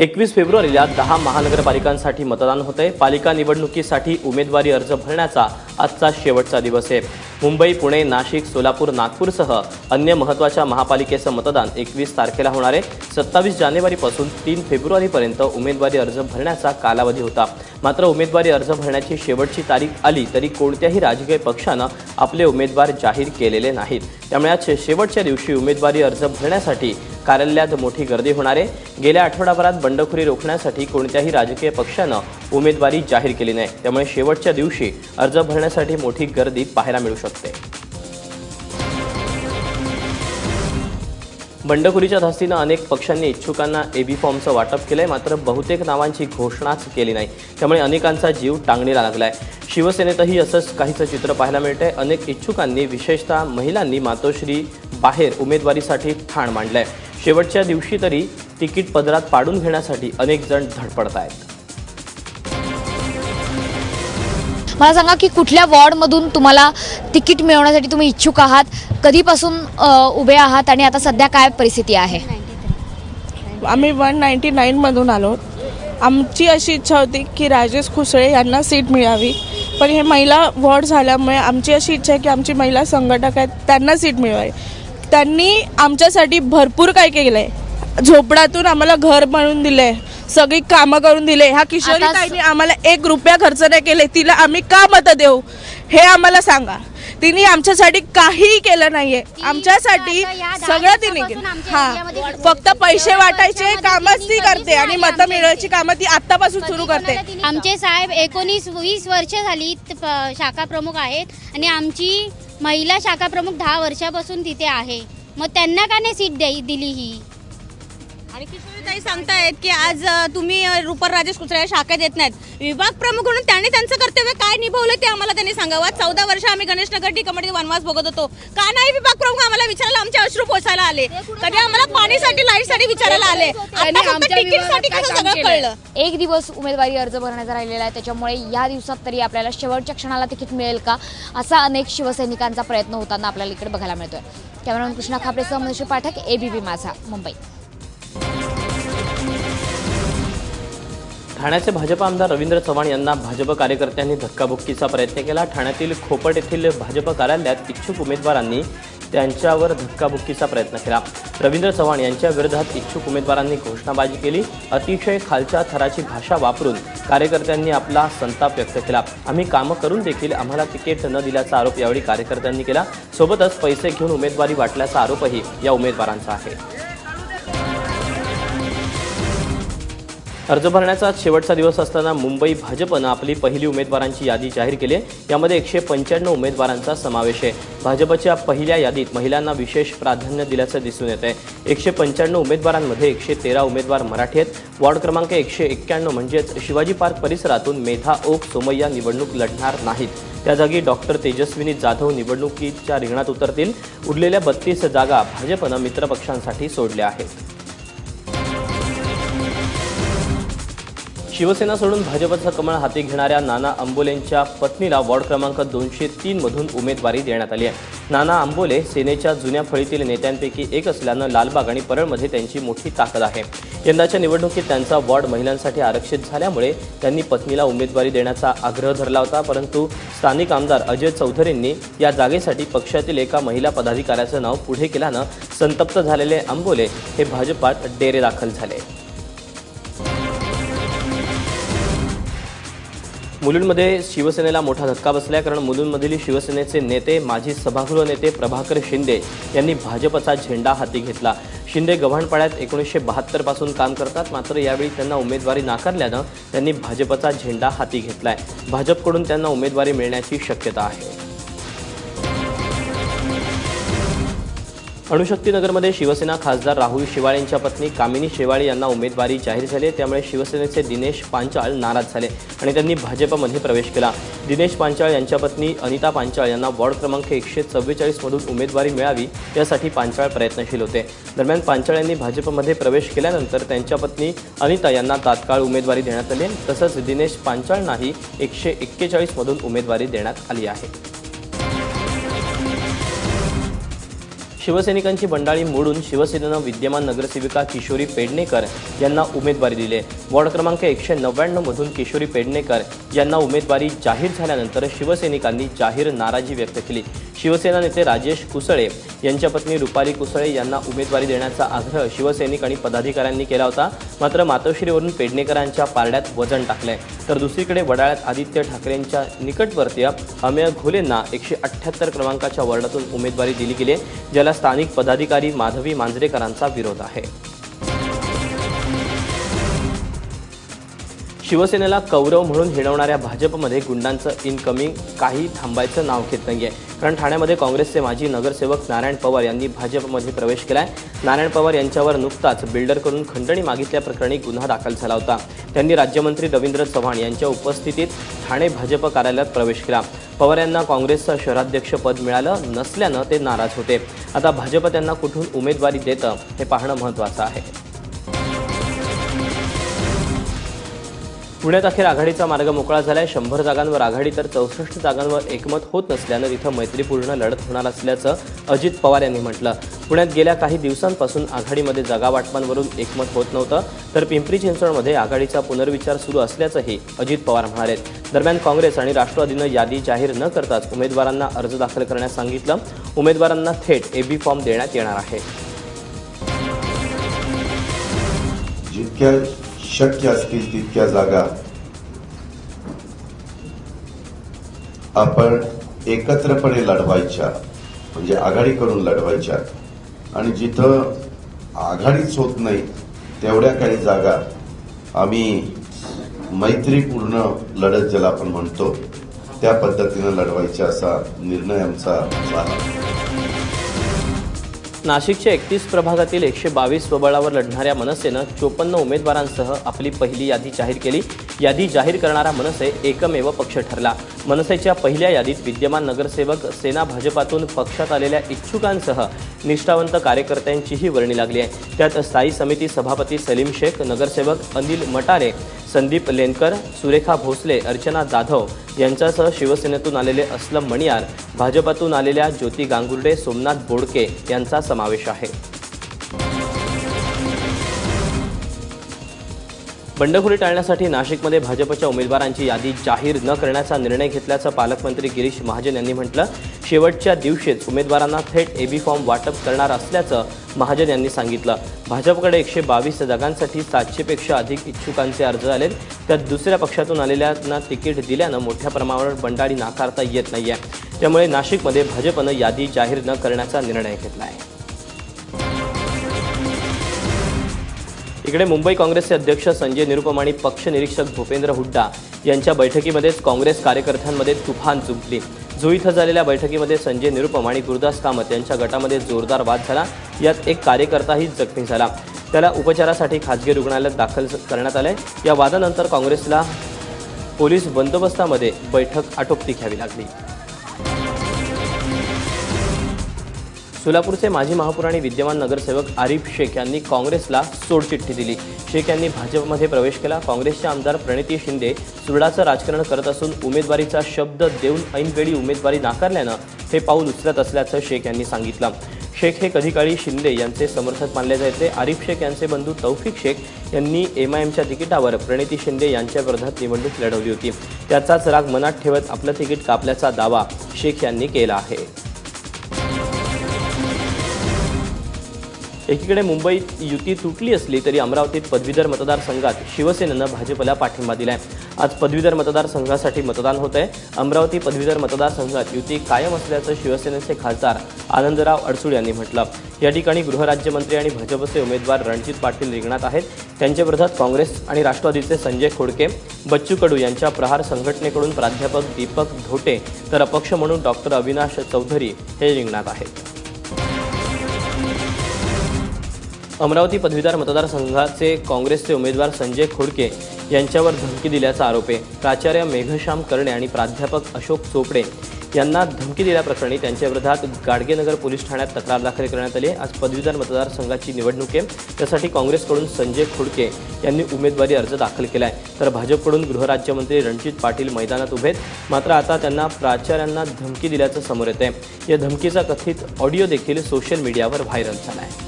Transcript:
एकवीस फेब्रुवारीला दहा महानगरपालिकांसाठी मतदान होतंय. पालिका निवडणुकीसाठी उमेदवारी अर्ज भरण्याचा आजचा शेवटचा दिवस आहे. मुंबई पुणे नाशिक सोलापूर नागपूरसह अन्य महत्त्वाच्या महापालिकेचं मतदान एकवीस तारखेला होणार आहे. सत्तावीस जानेवारीपासून तीन फेब्रुवारीपर्यंत उमेदवारी अर्ज भरण्याचा कालावधी होता. मात्र उमेदवारी अर्ज भरण्याची शेवटची तारीख आली तरी कोणत्याही राजकीय पक्षानं आपले उमेदवार जाहीर केलेले नाहीत. त्यामुळे आज शेवटच्या दिवशी उमेदवारी अर्ज भरण्यासाठी कार्यालयात मोठी गर्दी होणार आहे. गेल्या आठवडाभरात बंडखोरी रोखण्यासाठी कोणत्याही राजकीय पक्षानं उमेदवारी जाहीर केली नाही. त्यामुळे शेवटच्या दिवशी अर्ज भरण्यासाठी मोठी गर्दी पाहायला मिळू शकते. बंडखोरीच्या धास्तीनं अनेक पक्षांनी इच्छुकांना एबी फॉर्मचं वाटप केलंय. मात्र बहुतेक नावांची घोषणाच केली नाही. त्यामुळे अनेकांचा जीव टांगणीला लागलाय. शिवसेनेतही असंच काहीचं चित्र पाहायला मिळतंय. अनेक इच्छुकांनी विशेषतः महिलांनी मातोश्री बाहेर उमेदवारीसाठी ठाण मांडलंय. शेवटच्या दिवशी तरी तिकीट पदरात पाडून घेण्यासाठी अनेक जण धडपडत आहेत. मला सांगा की कुठल्या वॉर्डमधून तुम्हाला तिकीट मिळवण्यासाठी तुम्ही इच्छुक आहात? कधीपासून उभे आहात आणि आता सध्या काय परिस्थिती आहे? आम्ही वन नाईन्टी नाईनमधून आलो. आमची अशी इच्छा होती की राजेश खुसळे यांना सीट मिळावी. पण हे महिला वॉर्ड झाल्यामुळे आमची अशी इच्छा आहे की आमची महिला संघटक आहेत त्यांना सीट मिळवावी. त्यांनी आमच्यासाठी भरपूर काय केलं आहे झोपडातून आम्हाला घर बनवून दिलं आहे सगळी कामं करून दिले ह्या किशोरी आता स- ताईने आम्हाला एक रुपया खर्च नाही केले तिला आम्ही का मतं देऊ? हे आम्हाला सांगा. तिने आमच्यासाठी काहीही केलं नाहीये. आमच्यासाठी आता या दहा सगळं तिने दिवसापासून केलं. आमच्या हा. फक्त पैसे वाटायचे वर्षामध्ये कामच ती तिने करते कधीच आणि नाही मतं आमच्या मिळवायची. कामं ती आतापासून सुरू करते. आमचे साहेब एकोणीस वीस वर्ष झाली त- प- शाखा प्रमुख आहेत आणि आमची महिला शाखा प्रमुख दहा वर्षापासून तिथे आहे. मग त्यांना का नाही सीट द्याय दिली ही? आणखी किशोरीताई सांगतायत की आज तुम्ही रुपर राजेश या शाखेत येत नाहीत. विभाग प्रमुख म्हणून त्यांनी त्यांचं कर्तव्य काय निभवलं ते आम्हाला त्यांनी सांगावं. चौदा वर्ष आम्ही गणेशनगर कमिटी वनवास बघत होतो. का नाही विभाग प्रमुख आम्हाला विचारायला आमचे अश्रू पोचायला आले? कधी आम्हाला पाणीसाठी लाईटसाठी विचारायला आले? कळलं? एक दिवस उमेदवारी अर्ज भरण्याचा राहिलेला आहे. त्याच्यामुळे या दिवसात तरी आपल्याला शेवटच्या क्षणाला तिकीट मिळेल का? असा अनेक शिवसैनिकांचा प्रयत्न होताना आपल्याला इकडे बघायला मिळतोय. कॅमेरामॅन कृष्णा खापरेसह मनुष्य पाठक एबीपी माझा मुंबई. ठाण्याचे भाजप आमदार रवींद्र चव्हाण यांना भाजप कार्यकर्त्यांनी धक्काबुक्कीचा प्रयत्न केला. ठाण्यातील खोपट येथील भाजप कार्यालयात इच्छुक उमेदवारांनी त्यांच्यावर धक्काबुक्कीचा प्रयत्न केला. रवींद्र चव्हाण यांच्या विरोधात इच्छुक उमेदवारांनी घोषणाबाजी केली. अतिशय खालच्या थराची भाषा वापरून कार्यकर्त्यांनी आपला संताप व्यक्त केला. आम्ही कामं करून देखील आम्हाला तिकीट न दिल्याचा आरोप यावेळी कार्यकर्त्यांनी केला. सोबतच पैसे घेऊन उमेदवारी वाटल्याचा आरोपही या उमेदवारांचा आहे. अर्ज भरण्याचा शेवटचा दिवस असताना मुंबई भाजपनं आपली पहिली उमेदवारांची यादी जाहीर केली आहे. यामध्ये एकशे पंच्याण्णव उमेदवारांचा समावेश आहे. भाजपच्या पहिल्या यादीत महिलांना विशेष प्राधान्य दिल्याचं दिसून येत आहे एकशे पंच्याण्णव उमेदवारांमध्ये एकशे तेरा उमेदवार मराठी आहेत. वॉर्ड क्रमांक एकशे एक्क्याण्णव म्हणजेच शिवाजी पार्क परिसरातून मेधा ओक सोमय्या निवडणूक लढणार नाहीत. त्या जागी डॉक्टर तेजस्विनी जाधव निवडणुकीच्या रिंगणात उतरतील. उरलेल्या बत्तीस जागा भाजपनं मित्रपक्षांसाठी सोडल्या आहेत. शिवसेना सोडून भाजपचं कमळ हाती घेणाऱ्या नाना आंबोलेंच्या पत्नीला वॉर्ड क्रमांक दोनशे तीनमधून उमेदवारी देण्यात आली आहे. नाना आंबोले सेनेच्या जुन्या फळीतील नेत्यांपैकी एक असल्यानं लालबाग आणि परळमध्ये त्यांची मोठी ताकद आहे. यंदाच्या निवडणुकीत त्यांचा वॉर्ड महिलांसाठी आरक्षित झाल्यामुळे त्यांनी पत्नीला उमेदवारी देण्याचा आग्रह धरला होता परंतु स्थानिक आमदार अजय चौधरींनी या जागेसाठी पक्षातील एका महिला पदाधिकाऱ्याचं नाव पुढे केल्यानं संतप्त झालेले आंबोले हे भाजपात डेरे दाखल झाले. मुलुंडमध्ये शिवसेनेला मोठा धक्का बसला कारण मुलुंडमधील शिवसेनेचे नेते माजी सभागृह नेते प्रभाकर शिंदे यांनी भाजपचा झेंडा हाती घेतला. शिंदे गव्हाणपाड्यात एकोणीसशे बहात्तरपासून काम करतात मात्र यावेळी त्यांना उमेदवारी नाकारल्यानं त्यांनी भाजपचा झेंडा हाती घेतला आहे भाजपकडून त्यांना उमेदवारी मिळण्याची शक्यता आहे. अणुशक्तीनगरमध्ये शिवसेना खासदार राहुल शेवाळे यांच्या पत्नी कामिनी शेवाळे यांना उमेदवारी जाहीर झाली. त्यामुळे शिवसेनेचे दिनेश पांचाळ नाराज झाले आणि त्यांनी भाजपमध्ये प्रवेश केला. दिनेश पांचाळ यांच्या पत्नी अनिता पांचाळ यांना वॉर्ड क्रमांक एकशे चव्वेचाळीसमधून उमेदवारी मिळावी यासाठी पांचाळ प्रयत्नशील होते. दरम्यान पांचाळ यांनी भाजपमध्ये प्रवेश केल्यानंतर त्यांच्या पत्नी अनिता यांना तात्काळ उमेदवारी देण्यात आली. तसंच दिनेश पांचाळनाही एकशे एक्केचाळीसमधून उमेदवारी देण्यात आली आहे. शिवसैनिकांची बंडाळी मोडून शिवसेनेनं विद्यमान नगरसेविका किशोरी पेडणेकर यांना उमेदवारी दिली. वॉर्ड क्रमांक एकशे नव्याण्णवमधून किशोरी पेडणेकर यांना उमेदवारी जाहीर झाल्यानंतर शिवसैनिकांनी जाहीर नाराजी व्यक्त केली. शिवसेना नेते राजेश कुसळे यांच्या पत्नी रुपाली कुसळे यांना उमेदवारी देण्याचा आग्रह शिवसैनिक आणि पदाधिकाऱ्यांनी केला होता. मात्र मातोश्रीवरून पेडणेकरांच्या पारड्यात वजन टाकलंय तर दुसरीकडे वडाळ्यात आदित्य ठाकरेंच्या निकटवर्तीय अमेय घोलेंना एकशे अठ्ठ्याहत्तर क्रमांकाच्या वॉर्डातून उमेदवारी दिली गेली ज्याला स्थानिक पदाधिकारी माधवी मांजरेकरांचा विरोध आहे. शिवसेनेला कौरव म्हणून हिणवणाऱ्या भाजपमध्ये गुंडांचं इनकमिंग काही थांबायचं नाव घेत आहे कारण ठाण्यामध्ये काँग्रेसचे माजी नगरसेवक नारायण पवार यांनी भाजपमध्ये प्रवेश केला आहे नारायण पवार यांच्यावर नुकताच बिल्डरकडून खंडणी मागितल्याप्रकरणी गुन्हा दाखल झाला होता. त्यांनी राज्यमंत्री रवींद्र चव्हाण यांच्या उपस्थितीत ठाणे भाजप कार्यालयात प्रवेश केला. पवार यांना काँग्रेसचं शहराध्यक्ष पद मिळालं नसल्यानं ते नाराज होते. आता भाजप त्यांना कुठून उमेदवारी देतं हे पाहणं महत्त्वाचं आहे. पुण्यात अखेर आघाडीचा मार्ग मोकळा झालाय. शंभर जागांवर आघाडी तर चौसष्ट जागांवर एकमत होत नसल्यानं तिथं मैत्रीपूर्ण लढत होणार असल्याचं अजित पवार यांनी म्हटलं. पुण्यात गेल्या काही दिवसांपासून आघाडीमध्ये जागा वाटपांवरून एकमत होत नव्हतं तर पिंपरी चिंचवडमध्ये आघाडीचा पुनर्विचार सुरू असल्याचंही अजित पवार म्हणाले दरम्यान काँग्रेस आणि राष्ट्रवादीनं यादी जाहीर न करताच उमेदवारांना अर्ज दाखल करण्यास सांगितलं. उमेदवारांना थेट एबी फॉर्म देण्यात येणार आहे. जितक्या शक्य असतील तितक्या जागा आपण एकत्रपणे लढवायच्या म्हणजे आघाडी करून लढवायच्या आणि जिथं आघाडीच होत नाही तेवढ्या काही जागा आम्ही मैत्रीपूर्ण लढत ज्याला आपण म्हणतो त्या पद्धतीनं लढवायच्या असा निर्णय आमचा झाला नाशिकच्या एकतीस प्रभागातील एकशे बावीस स्वबळावर लढणाऱ्या मनसेनं चोपन्न उमेदवारांसह आपली पहिली यादी जाहीर केली. यादी जाहीर करणारा मनसे एकमेव पक्ष ठरला. मनसेच्या पहिल्या यादीत विद्यमान नगरसेवक सेना भाजपातून पक्षात आलेल्या इच्छुकांसह निष्ठावंत कार्यकर्त्यांचीही वर्णी लागली आहे. त्यात स्थायी समिती सभापती सलीम शेख नगरसेवक अनिल मटारे संदीप लेनकर सुरेखा भोसले अर्चना जाधव यांच्यासह शिवसेनेतून आलेले असलम मणियार भाजपातून आलेल्या ज्योती गांगुर्डे सोमनाथ बोडके यांचा समावेश आहे. बंडखोरी टाळण्यासाठी नाशिकमध्ये भाजपच्या उमेदवारांची यादी जाहीर न करण्याचा निर्णय घेतल्याचं पालकमंत्री गिरीश महाजन यांनी म्हटलं. शेवटच्या दिवशीच उमेदवारांना थेट एबी फॉर्म वाटप करणार असल्याचं महाजन यांनी सांगितलं. भाजपकडे एकशे बावीस जागांसाठी सातशेपेक्षा अधिक इच्छुकांचे अर्ज आले त्यात दुसऱ्या पक्षातून आलेल्यांना तिकीट दिल्यानं मोठ्या प्रमाणावर बंडाळी नाकारता येत नाही आहे त्यामुळे नाशिकमध्ये भाजपनं यादी जाहीर न करण्याचा निर्णय घेतला आहे इकडे मुंबई काँग्रेसचे अध्यक्ष संजय निरुपम आणि पक्ष निरीक्षक भूपेंद्र हुड्डा यांच्या बैठकीमध्येच काँग्रेस कार्यकर्त्यांमध्ये तुफान जुंपली. जुई इथं झालेल्या बैठकीमध्ये संजय निरुपम आणि गुरुदास कामत यांच्या गटामध्ये जोरदार वाद झाला. यात एक कार्यकर्ताही जखमी झाला. त्याला उपचारासाठी खाजगी रुग्णालयात दाखल करण्यात आलंय. या वादानंतर काँग्रेसला पोलीस बंदोबस्तामध्ये बैठक आटोपती घ्यावी लागली. सोलापूरचे माजी महापौर आणि विद्यमान नगरसेवक आरिफ शेख यांनी काँग्रेसला सोडचिठ्ठी दिली. शेख यांनी भाजपमध्ये प्रवेश केला. काँग्रेसचे आमदार प्रणिती शिंदे सुरडाचं राजकारण करत असून उमेदवारीचा शब्द देऊन ऐनवेळी उमेदवारी नाकारल्यानं हे पाऊल उचलत असल्याचं शेख यांनी सांगितलं. शेख हे कधी काळी शिंदे यांचे समर्थक मानले जायचे. आरिफ शेख यांचे बंधू तौफिक शेख यांनी एम आय एमच्या तिकिटावर प्रणिती शिंदे यांच्या विरोधात निवडणूक लढवली होती. त्याचाच राग मनात ठेवत आपलं तिकीट कापल्याचा दावा शेख यांनी केला आहे. एकीकडे मुंबईत युती तुटली असली तरी अमरावतीत पदवीधर मतदारसंघात शिवसेनेनं भाजपला पाठिंबा दिलाय. आज पदवीधर मतदारसंघासाठी मतदान होत आहे अमरावती पदवीधर मतदारसंघात युती कायम असल्याचं शिवसेनेचे खासदार आनंदराव अडसूळ यांनी म्हटलं. या ठिकाणी गृहराज्यमंत्री आणि भाजपचे उमेदवार रणजित पाटील रिंगणात आहेत. त्यांच्या विरोधात काँग्रेस आणि राष्ट्रवादीचे संजय खोडके बच्चू कडू यांच्या प्रहार संघटनेकडून प्राध्यापक दीपक धोटे तर अपक्ष म्हणून डॉक्टर अविनाश चौधरी हे रिंगणात आहेत. अमरावती पदवीधर मतदारसंघाचे काँग्रेसचे उमेदवार संजय खोडके यांच्यावर धमकी दिल्याचा आरोप आहे. प्राचार्य मेघश्याम कर्णे आणि प्राध्यापक अशोक चोपडे यांना धमकी दिल्याप्रकरणी त्यांच्याविरोधात गाडगेनगर पोलीस ठाण्यात तक्रार दाखल करण्यात आली आज पदवीधर मतदारसंघाची निवडणूक आहे. त्यासाठी काँग्रेसकडून संजय खोडके यांनी उमेदवारी अर्ज दाखल केला आहे तर भाजपकडून गृहराज्यमंत्री रणजित पाटील मैदानात उभे आहेत. मात्र आता त्यांना प्राचार्यांना धमकी दिल्याचं समोर येत आहे या धमकीचा कथित ऑडिओ देखील सोशल मीडियावर व्हायरल झाला आहे